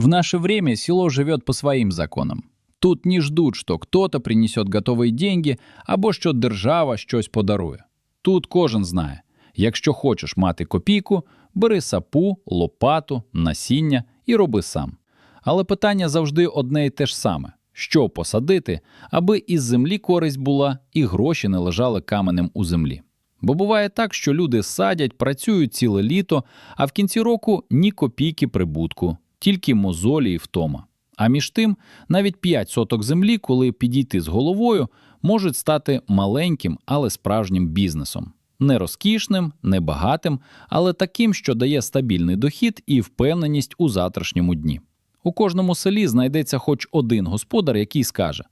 В наше время село живет по своим законам. Тут не ждуть, що кто-то принесет готові деньги або що держава щось подарує. Тут кожен знає, якщо хочеш мати копійку, бери сапу, лопату, насіння і роби сам. Але питання завжди одне і те ж саме: що посадити, аби із землі користь була і гроші не лежали каменем у землі. Бо буває так, що люди садять, працюють ціле літо, а в кінці року ні копійки прибутку, тільки мозолі і втома. А між тим, навіть 5 соток землі, коли підійти з головою, можуть стати маленьким, але справжнім бізнесом. Не розкішним, не багатим, але таким, що дає стабільний дохід і впевненість у завтрашньому дні. У кожному селі знайдеться хоч один господар, який скаже: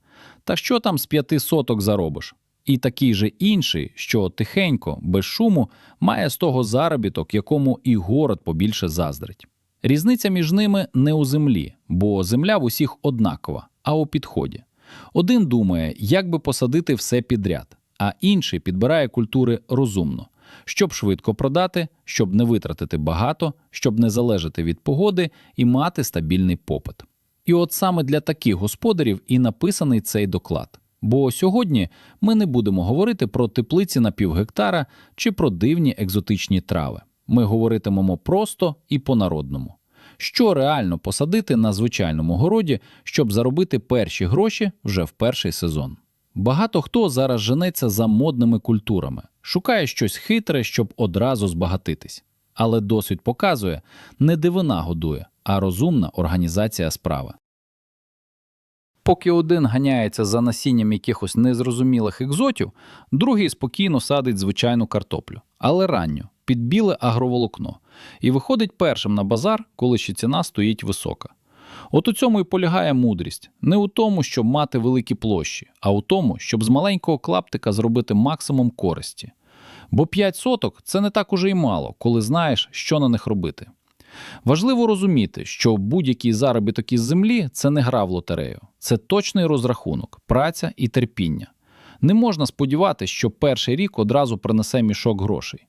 Та що там з п'яти соток заробиш? І такий же інший, що тихенько, без шуму, має з того заробіток, якому і город побільше заздрить. Різниця між ними не у землі, бо земля в усіх однакова, а у підході. Один думає, як би посадити все підряд, а інший підбирає культури розумно, щоб швидко продати, щоб не витратити багато, щоб не залежати від погоди і мати стабільний попит. І от саме для таких господарів і написаний цей доклад. Бо сьогодні ми не будемо говорити про теплиці на півгектара чи про дивні екзотичні трави. Ми говоритимемо просто і по-народному. Що реально посадити на звичайному городі, щоб заробити перші гроші вже в перший сезон. Багато хто зараз женеться за модними культурами, шукає щось хитре, щоб одразу збагатитись. Але досвід показує, не дивина годує, а розумна організація справи. Поки один ганяється за насінням якихось незрозумілих екзотів, другий спокійно садить звичайну картоплю, але ранню, під біле агроволокно, і виходить першим на базар, коли ще ціна стоїть висока. От у цьому і полягає мудрість не у тому, щоб мати великі площі, а у тому, щоб з маленького клаптика зробити максимум користі. Бо 5 соток це не так уже й мало, коли знаєш, що на них робити. Важливо розуміти, що будь-який заробіток із землі це не гра в лотерею, це точний розрахунок, праця і терпіння. Не можна сподіватися, що перший рік одразу принесе мішок грошей.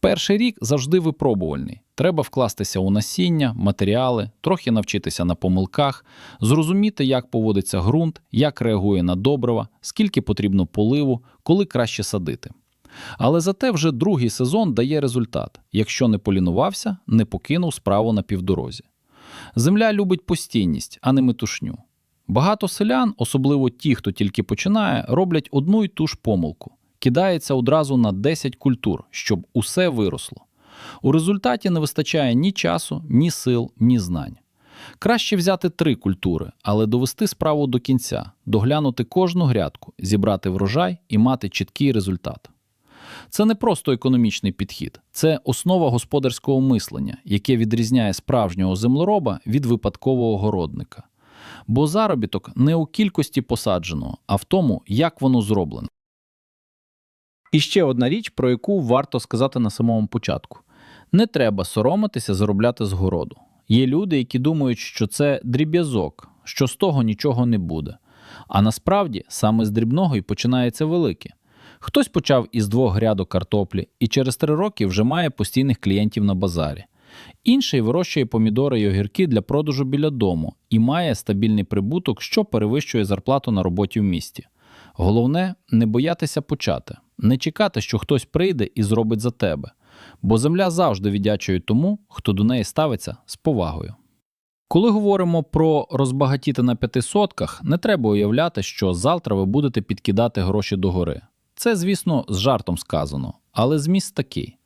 Перший рік завжди випробувальний. Треба вкластися у насіння, матеріали, трохи навчитися на помилках, зрозуміти, як поводиться ґрунт, як реагує на добрива, скільки потрібно поливу, коли краще садити. Але зате вже другий сезон дає результат, якщо не полінувався, не покинув справу на півдорозі. Земля любить постійність, а не метушню. Багато селян, особливо ті, хто тільки починає, роблять одну й ту ж помилку кидається одразу на 10 культур, щоб усе виросло. У результаті не вистачає ні часу, ні сил, ні знань. Краще взяти три культури, але довести справу до кінця, доглянути кожну грядку, зібрати врожай і мати чіткий результат. Це не просто економічний підхід, це основа господарського мислення, яке відрізняє справжнього землероба від випадкового городника. Бо заробіток не у кількості посадженого, а в тому, як воно зроблено. І ще одна річ, про яку варто сказати на самому початку: не треба соромитися заробляти з городу. Є люди, які думають, що це дріб'язок, що з того нічого не буде. А насправді саме з дрібного і починається велике. Хтось почав із двох грядок картоплі і через три роки вже має постійних клієнтів на базарі. Інший вирощує помідори й огірки для продажу біля дому і має стабільний прибуток, що перевищує зарплату на роботі в місті. Головне не боятися почати, не чекати, що хтось прийде і зробить за тебе, бо земля завжди віддячує тому, хто до неї ставиться з повагою. Коли говоримо про розбагатіти на п'яти сотках, не треба уявляти, що завтра ви будете підкидати гроші догори. Це, звісно, з жартом сказано, але зміст такий.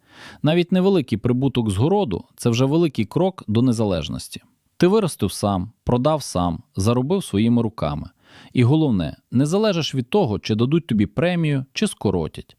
Навіть невеликий прибуток з городу це вже великий крок до незалежності. Ти виростив сам, продав сам, заробив своїми руками. І головне, не залежиш від того, чи дадуть тобі премію, чи скоротять.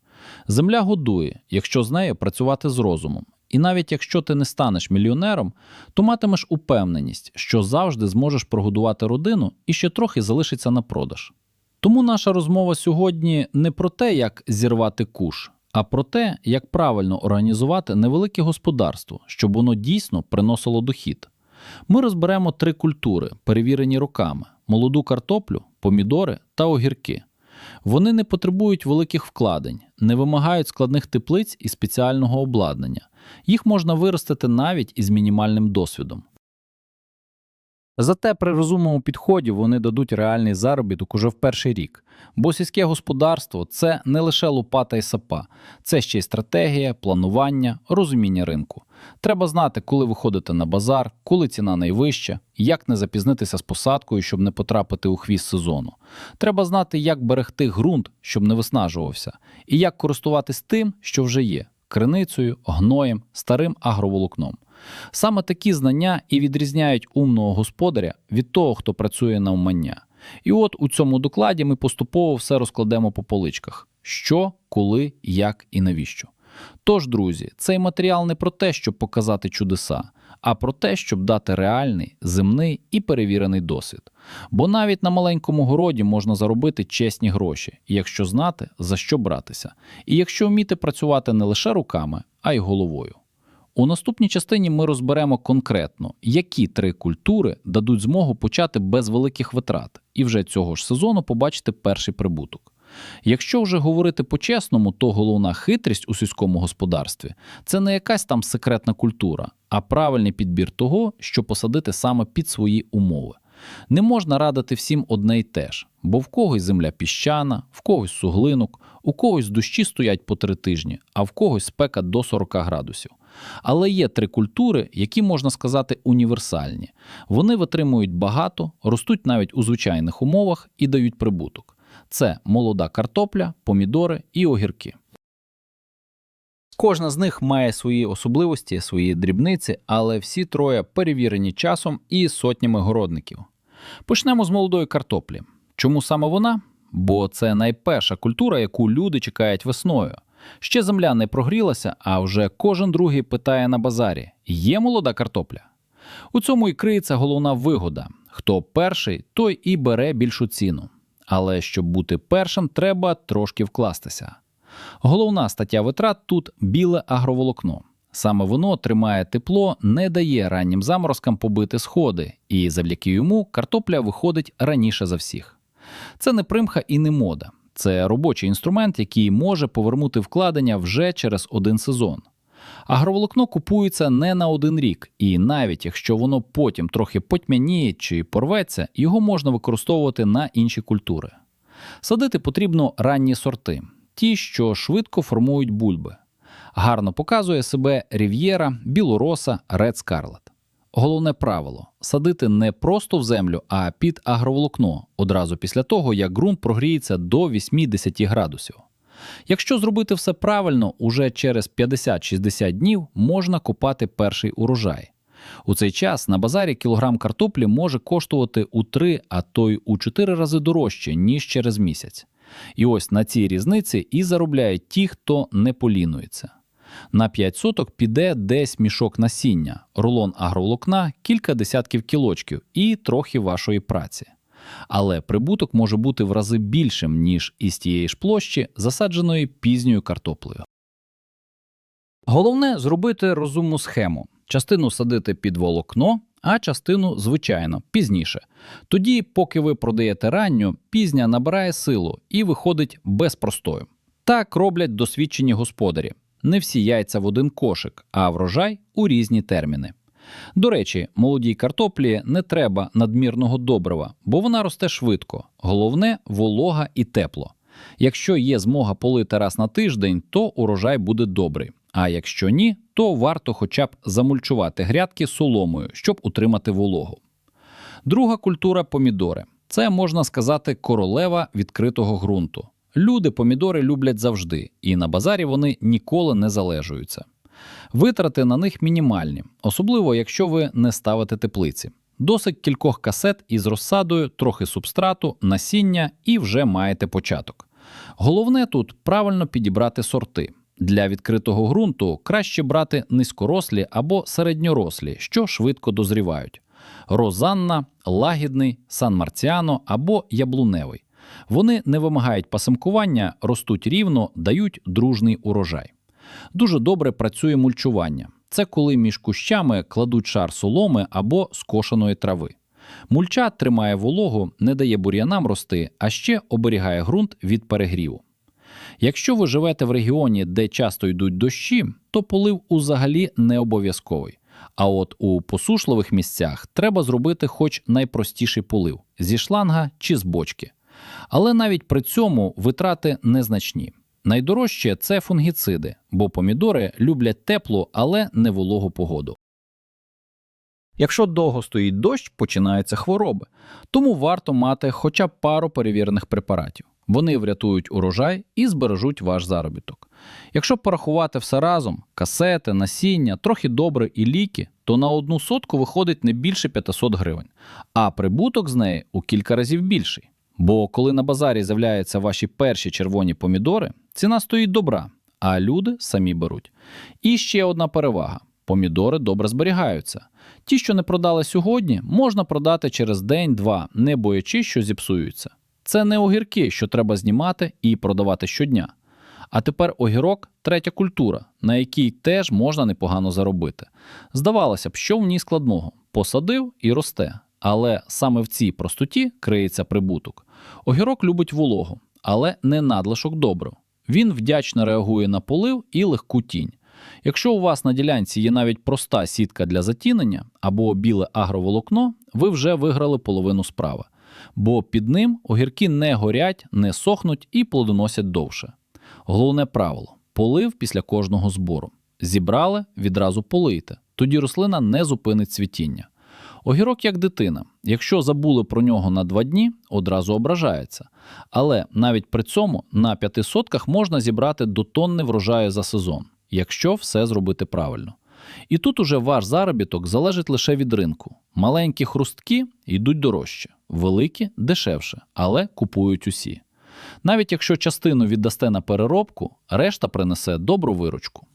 Земля годує, якщо з нею працювати з розумом. І навіть якщо ти не станеш мільйонером, то матимеш упевненість, що завжди зможеш прогодувати родину і ще трохи залишиться на продаж. Тому наша розмова сьогодні не про те, як зірвати куш, а про те, як правильно організувати невелике господарство, щоб воно дійсно приносило дохід. Ми розберемо три культури, перевірені роками: молоду картоплю, помідори та огірки. Вони не потребують великих вкладень, не вимагають складних теплиць і спеціального обладнання. Їх можна виростити навіть із мінімальним досвідом. Зате при розумному підході вони дадуть реальний заробіток уже в перший рік. Бо сільське господарство це не лише лопата і сапа, це ще й стратегія, планування, розуміння ринку. Треба знати, коли виходити на базар, коли ціна найвища, як не запізнитися з посадкою, щоб не потрапити у хвіст сезону. Треба знати, як берегти ґрунт, щоб не виснажувався, і як користуватись тим, що вже є криницею, гноєм, старим агроволокном. Саме такі знання і відрізняють умного господаря від того, хто працює на умання. І от у цьому докладі ми поступово все розкладемо по поличках: що, коли, як і навіщо. Тож, друзі, цей матеріал не про те, щоб показати чудеса, а про те, щоб дати реальний, земний і перевірений досвід. Бо навіть на маленькому городі можна заробити чесні гроші, якщо знати, за що братися, і якщо вміти працювати не лише руками, а й головою. У наступній частині ми розберемо конкретно, які три культури дадуть змогу почати без великих витрат, і вже цього ж сезону побачити перший прибуток. Якщо вже говорити по-чесному, то головна хитрість у сільському господарстві це не якась там секретна культура, а правильний підбір того, що посадити саме під свої умови. Не можна радити всім одне й те ж, бо в когось земля піщана, в когось суглинок, у когось дощі стоять по три тижні, а в когось спека до 40 градусів. Але є три культури, які можна сказати універсальні. Вони витримують багато, ростуть навіть у звичайних умовах і дають прибуток. Це молода картопля, помідори і огірки. Кожна з них має свої особливості, свої дрібниці, але всі троє перевірені часом і сотнями городників. Почнемо з молодої картоплі. Чому саме вона? Бо це найперша культура, яку люди чекають весною. Ще земля не прогрілася, а вже кожен другий питає на базарі: є молода картопля? У цьому і криється головна вигода: хто перший, той і бере більшу ціну. Але щоб бути першим, треба трошки вкластися. Головна стаття витрат тут біле агроволокно. Саме воно тримає тепло, не дає раннім заморозкам побити сходи, і завдяки йому картопля виходить раніше за всіх. Це не примха і не мода. Це робочий інструмент, який може повернути вкладення вже через один сезон. Агроволокно купується не на один рік, і навіть якщо воно потім трохи потьмяніє чи порветься, його можна використовувати на інші культури. Садити потрібно ранні сорти, ті, що швидко формують бульби. Гарно показує себе рів'єра, білороса, ред скарлет. Головне правило садити не просто в землю, а під агроволокно одразу після того, як ґрунт прогріється до 80 градусів. Якщо зробити все правильно, уже через 50-60 днів можна копати перший урожай. У цей час на базарі кілограм картоплі може коштувати у 3, а то й у 4 рази дорожче, ніж через місяць. І ось на цій різниці і заробляють ті, хто не полінується. На 5 соток піде десь мішок насіння, рулон агроволокна, кілька десятків кілочків і трохи вашої праці. Але прибуток може бути в рази більшим, ніж із тієї ж площі, засадженої пізньою картоплею. Головне зробити розумну схему: частину садити під волокно, а частину, звичайно, пізніше. Тоді, поки ви продаєте ранню, пізня набирає силу і виходить без простою. Так роблять досвідчені господарі. Не всі яйця в один кошик, а врожай у різні терміни. До речі, молодій картоплі не треба надмірного добрива, бо вона росте швидко. Головне волога і тепло. Якщо є змога полити раз на тиждень, то урожай буде добрий. А якщо ні, то варто хоча б замульчувати грядки соломою, щоб утримати вологу. Друга культура помідори. Це можна сказати королева відкритого ґрунту. Люди помідори люблять завжди, і на базарі вони ніколи не залежуються. Витрати на них мінімальні, особливо якщо ви не ставите теплиці. Досить кількох касет із розсадою, трохи субстрату, насіння і вже маєте початок. Головне тут правильно підібрати сорти. Для відкритого ґрунту краще брати низькорослі або середньорослі, що швидко дозрівають: розанна, лагідний, сан марціано або яблуневий. Вони не вимагають пасимкування, ростуть рівно, дають дружний урожай. Дуже добре працює мульчування. Це коли між кущами кладуть шар соломи або скошеної трави. Мульча тримає вологу, не дає бур'янам рости, а ще оберігає ґрунт від перегріву. Якщо ви живете в регіоні, де часто йдуть дощі, то полив узагалі не обов'язковий. А от у посушливих місцях треба зробити хоч найпростіший полив зі шланга чи з бочки. Але навіть при цьому витрати незначні. Найдорожче це фунгіциди, бо помідори люблять теплу, але не вологу погоду. Якщо довго стоїть дощ, починаються хвороби, тому варто мати хоча б пару перевірених препаратів. Вони врятують урожай і збережуть ваш заробіток. Якщо порахувати все разом касети, насіння, трохи добре і ліки, то на одну сотку виходить не більше 500 гривень, а прибуток з неї у кілька разів більший. Бо коли на базарі з'являються ваші перші червоні помідори, ціна стоїть добра, а люди самі беруть. І ще одна перевага: помідори добре зберігаються. Ті, що не продали сьогодні, можна продати через день-два, не боячись, що зіпсуються. Це не огірки, що треба знімати і продавати щодня. А тепер огірок третя культура, на якій теж можна непогано заробити. Здавалося б, що в ній складного посадив і росте. Але саме в цій простоті криється прибуток. Огірок любить вологу, але не надлишок добрив. Він вдячно реагує на полив і легку тінь. Якщо у вас на ділянці є навіть проста сітка для затінення або біле агроволокно, ви вже виграли половину справи. Бо під ним огірки не горять, не сохнуть і плодоносять довше. Головне правило полив після кожного збору. Зібрали, відразу полийте, тоді рослина не зупинить цвітіння. Огірок як дитина. Якщо забули про нього на два дні, одразу ображається. Але навіть при цьому на п'яти сотках можна зібрати до тонни врожаю за сезон, якщо все зробити правильно. І тут уже ваш заробіток залежить лише від ринку. Маленькі хрустки йдуть дорожче, великі дешевше, але купують усі. Навіть якщо частину віддасте на переробку, решта принесе добру виручку.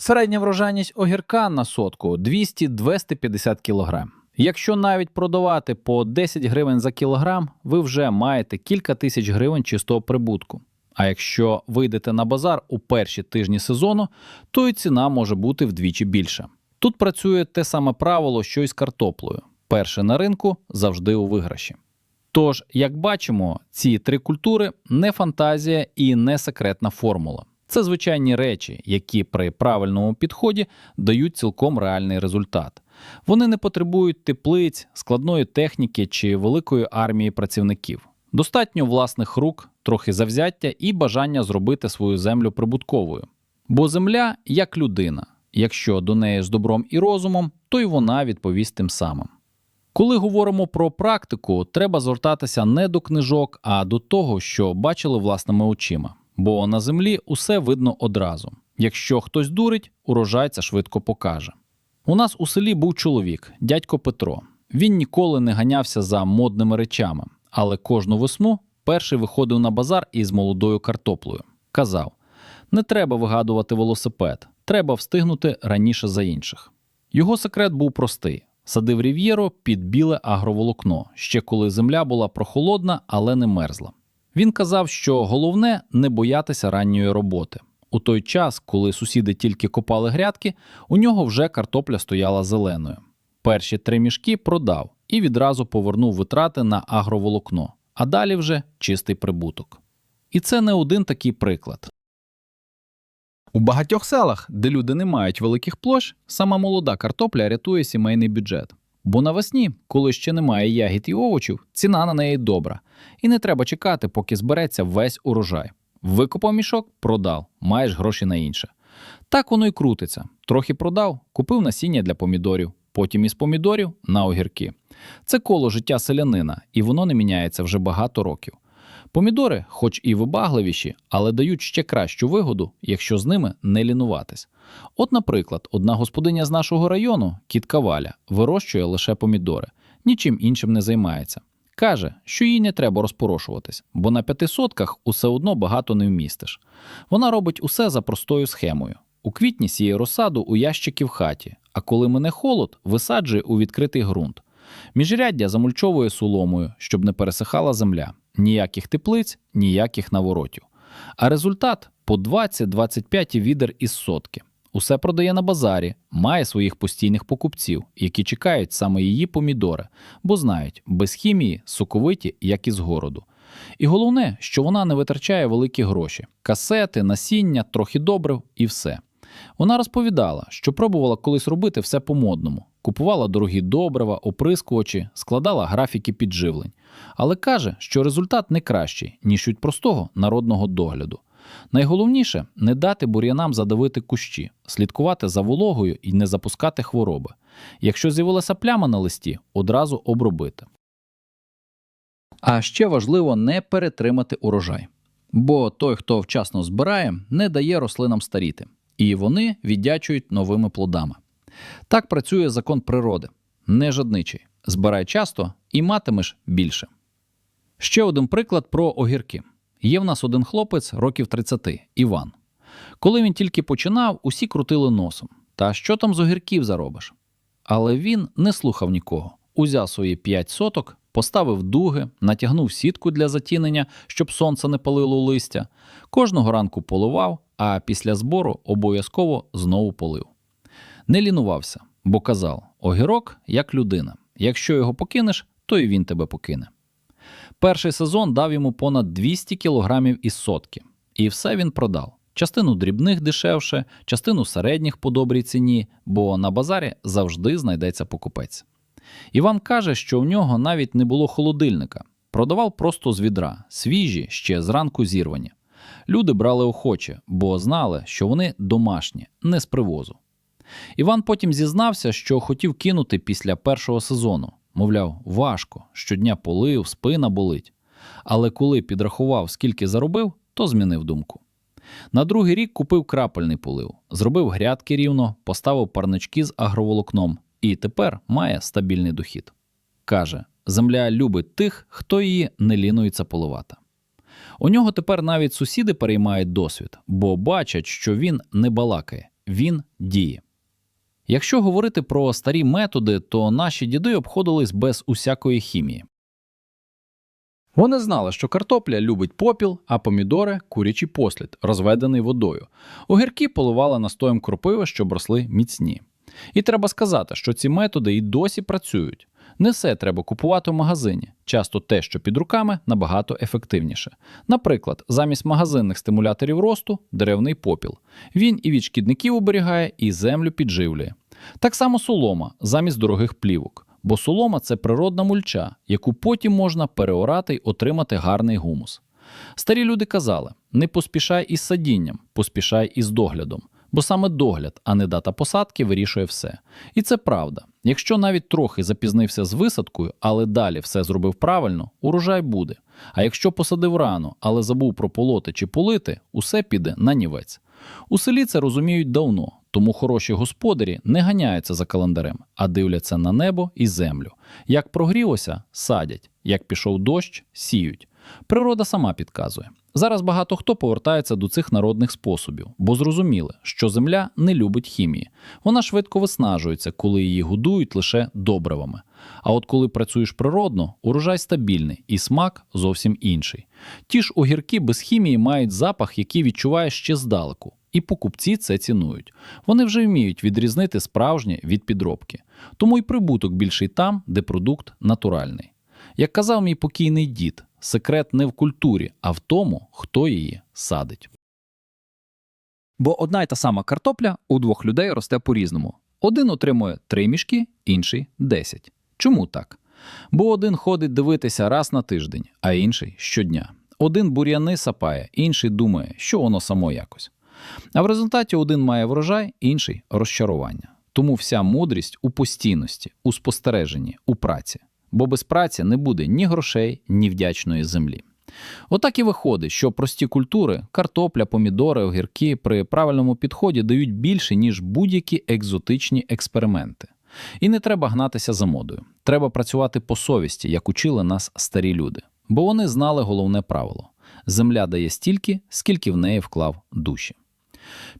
Середня врожайність огірка на сотку 200-250 кг. Якщо навіть продавати по 10 гривень за кілограм, ви вже маєте кілька тисяч гривень чистого прибутку. А якщо вийдете на базар у перші тижні сезону, то і ціна може бути вдвічі більша. Тут працює те саме правило, що й з картоплею: перше на ринку завжди у виграші. Тож, як бачимо, ці три культури не фантазія і не секретна формула. Це звичайні речі, які при правильному підході дають цілком реальний результат. Вони не потребують теплиць, складної техніки чи великої армії працівників. Достатньо власних рук, трохи завзяття і бажання зробити свою землю прибутковою. Бо земля як людина. Якщо до неї з добром і розумом, то й вона відповість тим самим. Коли говоримо про практику, треба звертатися не до книжок, а до того, що бачили власними очима. Бо на землі усе видно одразу. Якщо хтось дурить, урожай це швидко покаже. У нас у селі був чоловік, дядько Петро. Він ніколи не ганявся за модними речами, але кожну весну перший виходив на базар із молодою картоплею. Казав: не треба вигадувати велосипед, треба встигнути раніше за інших. Його секрет був простий: садив рів'єро під біле агроволокно, ще коли земля була прохолодна, але не мерзла. Він казав, що головне не боятися ранньої роботи. У той час, коли сусіди тільки копали грядки, у нього вже картопля стояла зеленою. Перші три мішки продав і відразу повернув витрати на агроволокно, а далі вже чистий прибуток. І це не один такий приклад. У багатьох селах, де люди не мають великих площ, сама молода картопля рятує сімейний бюджет. Бо навесні, коли ще немає ягід і овочів, ціна на неї добра, і не треба чекати, поки збереться весь урожай. Викопав мішок, продав, маєш гроші на інше. Так воно й крутиться. Трохи продав, купив насіння для помідорів, потім із помідорів на огірки. Це коло життя селянина, і воно не міняється вже багато років. Помідори, хоч і вибагливіші, але дають ще кращу вигоду, якщо з ними не лінуватись. От, наприклад, одна господиня з нашого району, кітка Валя, вирощує лише помідори, нічим іншим не займається. Каже, що їй не треба розпорошуватись, бо на п'яти сотках усе одно багато не вмістиш. Вона робить усе за простою схемою. У квітні сіє розсаду у ящики в хаті, а коли мине холод, висаджує у відкритий ґрунт. Міжряддя замульчовує соломою, щоб не пересихала земля. Ніяких теплиць, ніяких наворотів. А результат по 20-25 відер із сотки. Усе продає на базарі, має своїх постійних покупців, які чекають саме її помідори, бо знають, без хімії соковиті, як із городу. І головне, що вона не витрачає великі гроші: касети, насіння, трохи добрив і все. Вона розповідала, що пробувала колись робити все по-модному, купувала дорогі добрива, оприскувачі, складала графіки підживлень, але каже, що результат не кращий, ніж від простого народного догляду. Найголовніше не дати бур'янам задавити кущі, слідкувати за вологою і не запускати хвороби. Якщо з'явилася пляма на листі, одразу обробити. А ще важливо не перетримати урожай. Бо той, хто вчасно збирає, не дає рослинам старіти, і вони віддячують новими плодами. Так працює закон природи, не жадничий. Збирай часто і матимеш більше. Ще один приклад про огірки. Є в нас один хлопець років 30, Іван. Коли він тільки починав, усі крутили носом. Та що там з огірків заробиш? Але він не слухав нікого. Узяв свої 5 соток, поставив дуги, натягнув сітку для затінення, щоб сонце не палило листя. Кожного ранку поливав, а після збору обов'язково знову полив. Не лінувався, бо казав: огірок як людина. Якщо його покинеш, то і він тебе покине. Перший сезон дав йому понад 200 кілограмів із сотки, і все він продав. Частину дрібних дешевше, частину середніх по добрій ціні, бо на базарі завжди знайдеться покупець. Іван каже, що в нього навіть не було холодильника, продавав просто з відра, свіжі, ще зранку зірвані. Люди брали охоче, бо знали, що вони домашні, не з привозу. Іван потім зізнався, що хотів кинути після першого сезону. Мовляв, важко, щодня полив, спина болить. Але коли підрахував, скільки заробив, то змінив думку. На другий рік купив крапельний полив, зробив грядки рівно, поставив парнички з агроволокном і тепер має стабільний дохід. Каже, земля любить тих, хто її не лінується поливати. У нього тепер навіть сусіди переймають досвід, бо бачать, що він не балакає, він діє. Якщо говорити про старі методи, то наші діди обходились без усякої хімії. Вони знали, що картопля любить попіл, а помідори курячий послід, розведений водою. Огірки поливали настоєм кропиви, щоб росли міцні. І треба сказати, що ці методи і досі працюють. Не все треба купувати в магазині. Часто те, що під руками, набагато ефективніше. Наприклад, замість магазинних стимуляторів росту деревний попіл. Він і від шкідників оберігає, і землю підживлює. Так само солома замість дорогих плівок. Бо солома це природна мульча, яку потім можна переорати й отримати гарний гумус. Старі люди казали: не поспішай із садінням, поспішай із доглядом. Бо саме догляд, а не дата посадки, вирішує все. І це правда. Якщо навіть трохи запізнився з висадкою, але далі все зробив правильно, урожай буде. А якщо посадив рано, але забув прополоти чи полити, усе піде на нівець. У селі це розуміють давно, тому хороші господарі не ганяються за календарем, а дивляться на небо і землю. Як прогрілося, садять, як пішов дощ, сіють. Природа сама підказує. Зараз багато хто повертається до цих народних способів, бо зрозуміли, що земля не любить хімії. Вона швидко виснажується, коли її годують лише добривами. А от коли працюєш природно, урожай стабільний і смак зовсім інший. Ті ж огірки без хімії мають запах, який відчуваєш ще здалеку. І покупці це цінують. Вони вже вміють відрізнити справжнє від підробки. Тому й прибуток більший там, де продукт натуральний. Як казав мій покійний дід, секрет не в культурі, а в тому, хто її садить. Бо одна й та сама картопля у двох людей росте по-різному. Один отримує три мішки, інший десять. Чому так? Бо один ходить дивитися раз на тиждень, а інший щодня. Один бур'яни сапає, інший думає, що воно само якось. А в результаті один має врожай, інший розчарування. Тому вся мудрість у постійності, у спостереженні, у праці. Бо без праці не буде ні грошей, ні вдячної землі. Отак і виходить, що прості культури картопля, помідори, огірки при правильному підході дають більше, ніж будь-які екзотичні експерименти. І не треба гнатися за модою. Треба працювати по совісті, як учили нас старі люди. Бо вони знали головне правило: земля дає стільки, скільки в неї вклав душі.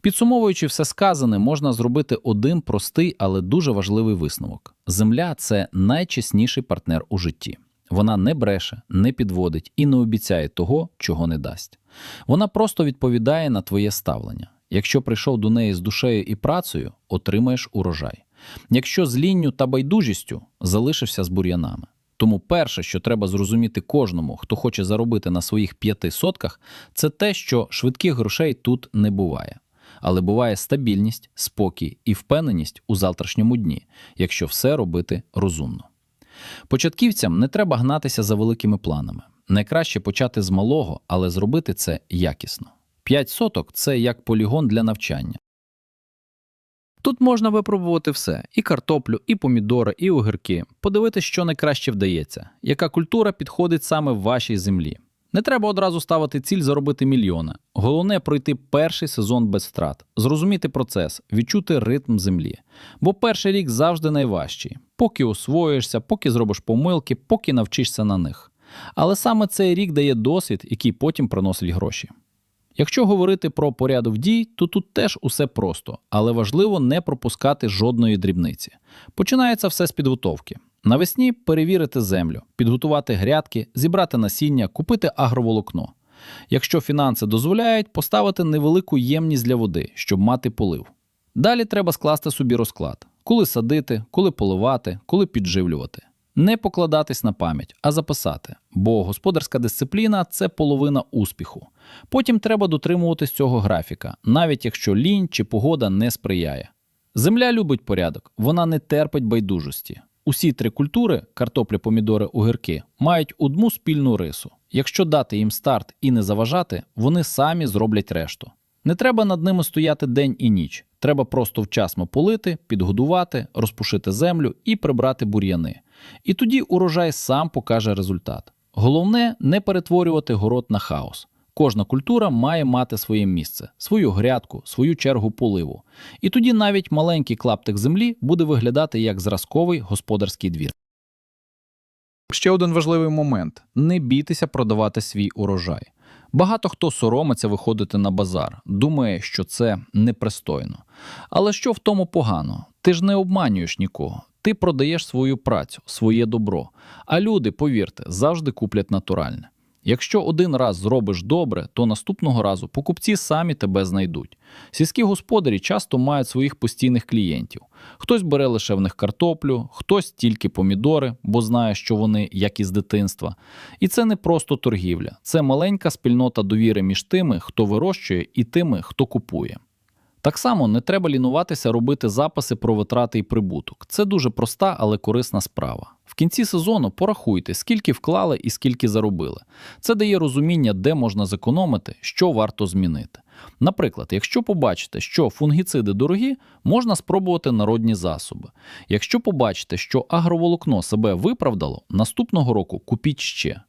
Підсумовуючи все сказане, можна зробити один простий, але дуже важливий висновок: земля це найчесніший партнер у житті. Вона не бреше, не підводить і не обіцяє того, чого не дасть. Вона просто відповідає на твоє ставлення. Якщо прийшов до неї з душею і працею, отримаєш урожай. Якщо з лінню та байдужістю залишишся з бур'янами. Тому перше, що треба зрозуміти кожному, хто хоче заробити на своїх п'яти сотках, це те, що швидких грошей тут не буває. але буває стабільність, спокій і впевненість у завтрашньому дні, якщо все робити розумно. Початківцям не треба гнатися за великими планами. Найкраще почати з малого, але зробити це якісно. 5 соток це як полігон для навчання. Тут можна випробувати все: і картоплю, і помідори, і огірки, подивитися, що найкраще вдається, яка культура підходить саме вашій землі. Не треба одразу ставити ціль заробити мільйони. Головне пройти перший сезон без втрат, зрозуміти процес, відчути ритм землі. Бо перший рік завжди найважчий, поки освоїшся, поки зробиш помилки, поки навчишся на них. Але саме цей рік дає досвід, який потім приносить гроші. Якщо говорити про порядок дій, то тут теж усе просто, але важливо не пропускати жодної дрібниці. Починається все з підготовки. Навесні перевірити землю, підготувати грядки, зібрати насіння, купити агроволокно. Якщо фінанси дозволяють, поставити невелику ємність для води, щоб мати полив. Далі треба скласти собі розклад, коли садити, коли поливати, коли підживлювати. Не покладатись на пам'ять, а записати, бо господарська дисципліна це половина успіху. Потім треба дотримуватись цього графіка, навіть якщо лінь чи погода не сприяє. Земля любить порядок, вона не терпить байдужості. Усі три культури картопля, помідори, огірки мають одну спільну рису. Якщо дати їм старт і не заважати, вони самі зроблять решту. Не треба над ними стояти день і ніч. Треба просто вчасно полити, підгодувати, розпушити землю і прибрати бур'яни. І тоді урожай сам покаже результат. Головне не перетворювати город на хаос. Кожна культура має мати своє місце, свою грядку, свою чергу поливу. І тоді навіть маленький клаптик землі буде виглядати як зразковий господарський двір. Ще один важливий момент: не бійтеся продавати свій урожай. Багато хто соромиться виходити на базар, думає, що це непристойно. Але що в тому погано? Ти ж не обманюєш нікого. Ти продаєш свою працю, своє добро. А люди, повірте, завжди куплять натуральне. Якщо один раз зробиш добре, то наступного разу покупці самі тебе знайдуть. Сільські господарі часто мають своїх постійних клієнтів. Хтось бере лише в них картоплю, хтось тільки помідори, бо знає, що вони як із дитинства. І це не просто торгівля, це маленька спільнота довіри між тими, хто вирощує, і тими, хто купує. Так само не треба лінуватися робити записи про витрати і прибуток. Це дуже проста, але корисна справа. Кінці сезону порахуйте, скільки вклали і скільки заробили. Це дає розуміння, де можна зекономити, що варто змінити. Наприклад, якщо побачите, що фунгіциди дорогі, можна спробувати народні засоби. Якщо побачите, що агроволокно себе виправдало, наступного року купіть ще.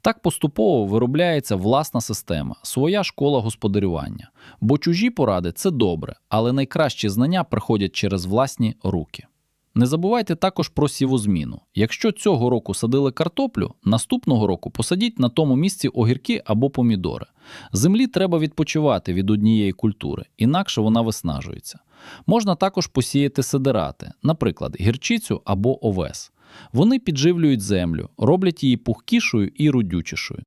Так поступово виробляється власна система, своя школа господарювання. Бо чужі поради це добре, але найкращі знання приходять через власні руки. Не забувайте також про сівозміну. Якщо цього року садили картоплю, наступного року посадіть на тому місці огірки або помідори. Землі треба відпочивати від однієї культури, інакше вона виснажується. Можна також посіяти сидирати, наприклад, гірчицю або овес. Вони підживлюють землю, роблять її пухкішою і родючішою.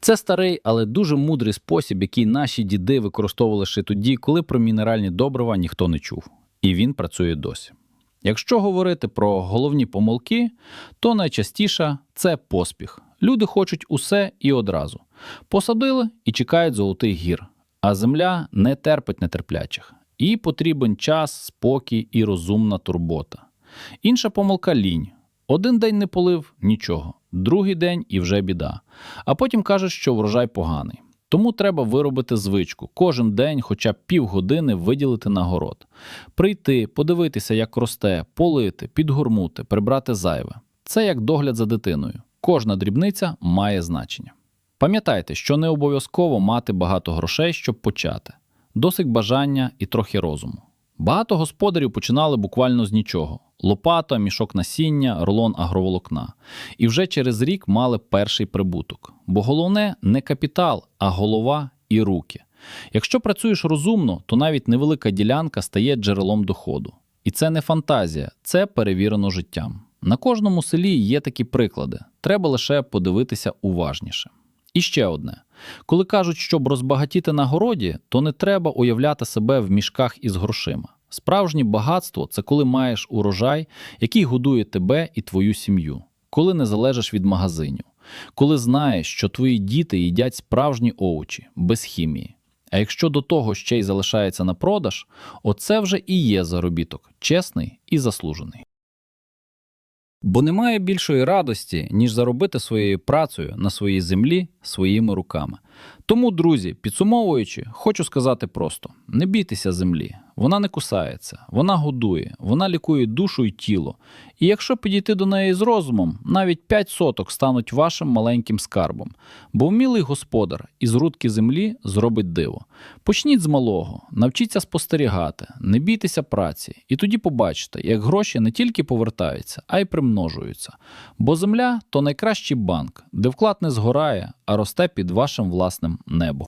Це старий, але дуже мудрий спосіб, який наші діди використовували ще тоді, коли про мінеральні добрива ніхто не чув. І він працює досі. Якщо говорити про головні помилки, то найчастіше це поспіх. Люди хочуть усе і одразу. Посадили і чекають золотих гір, а земля не терпить нетерплячих. Їй потрібен час, спокій і розумна турбота. Інша помилка лінь. Один день не полив нічого, другий день і вже біда. А потім кажуть, що врожай поганий. Тому треба виробити звичку кожен день, хоча б півгодини виділити на город. Прийти, подивитися, як росте, полити, підгормути, прибрати зайве. Це як догляд за дитиною. Кожна дрібниця має значення. Пам'ятайте, що не обов'язково мати багато грошей, щоб почати. Досить бажання і трохи розуму. Багато господарів починали буквально з нічого: лопата, мішок насіння, рулон агроволокна. І вже через рік мали перший прибуток. Бо головне не капітал, а голова і руки. Якщо працюєш розумно, то навіть невелика ділянка стає джерелом доходу. І це не фантазія, це перевірено життям. На кожному селі є такі приклади. Треба лише подивитися уважніше. І ще одне: коли кажуть, щоб розбагатіти на городі, то не треба уявляти себе в мішках із грошима. Справжнє багатство це коли маєш урожай, який годує тебе і твою сім'ю, коли не залежиш від магазинів, коли знаєш, що твої діти їдять справжні овочі без хімії. А якщо до того ще й залишається на продаж, оце вже і є заробіток, чесний і заслужений. Бо немає більшої радості, ніж заробити своєю працею на своїй землі своїми руками. Тому, друзі, підсумовуючи, хочу сказати просто: не бійтеся землі, вона не кусається, вона годує, вона лікує душу і тіло. І якщо підійти до неї з розумом, навіть 5 соток стануть вашим маленьким скарбом. Бо вмілий господар із рудки землі зробить диво. Почніть з малого, навчіться спостерігати, не бійтеся праці, і тоді побачите, як гроші не тільки повертаються, а й примножуються. Бо земля то найкращий банк, де вклад не згорає, а росте під вашим власним небом.